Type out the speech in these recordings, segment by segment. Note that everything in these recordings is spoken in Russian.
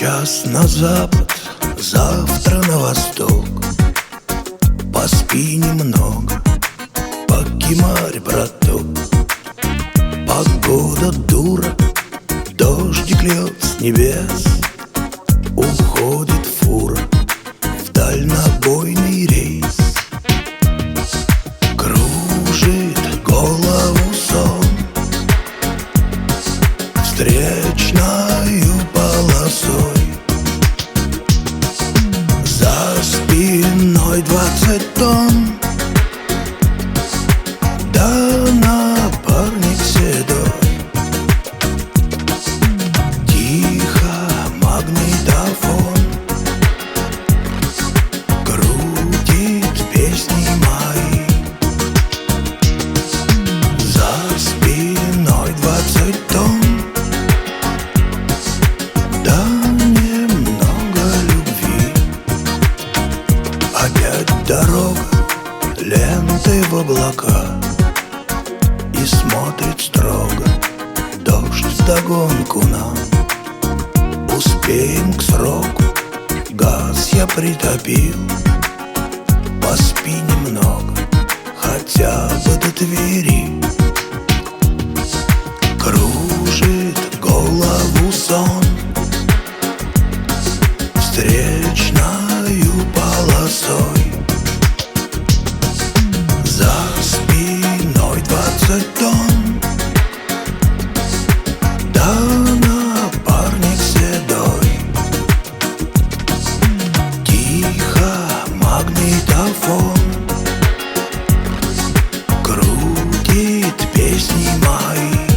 Сейчас на запад, завтра на восток. Поспи немного, покемарь, браток. Погода дура, дождик льет с небес. Уходит фура в дальнобойный рейс. Кружит голову сон. Встречною полосой спиной облака И смотрит строго Дождь вдогонку нам. Успеем к сроку Газ я притопил Поспи немного Хотя бы до Твери Да напарник седой Тихо магнитофон Крутит песни мои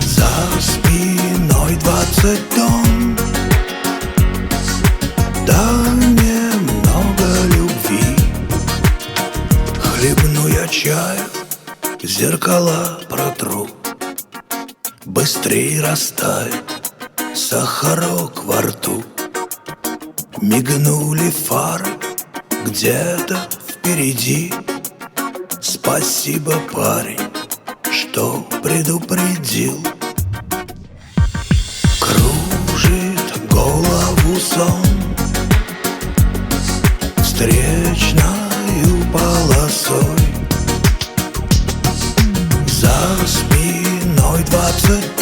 За спиной двадцать тонн Да немного любви Хлебну я чаю, зеркала протру Быстрей растает сахарок во рту. Мигнули фары где-то впереди. Спасибо, парень, что предупредил полосой За спиной двадцать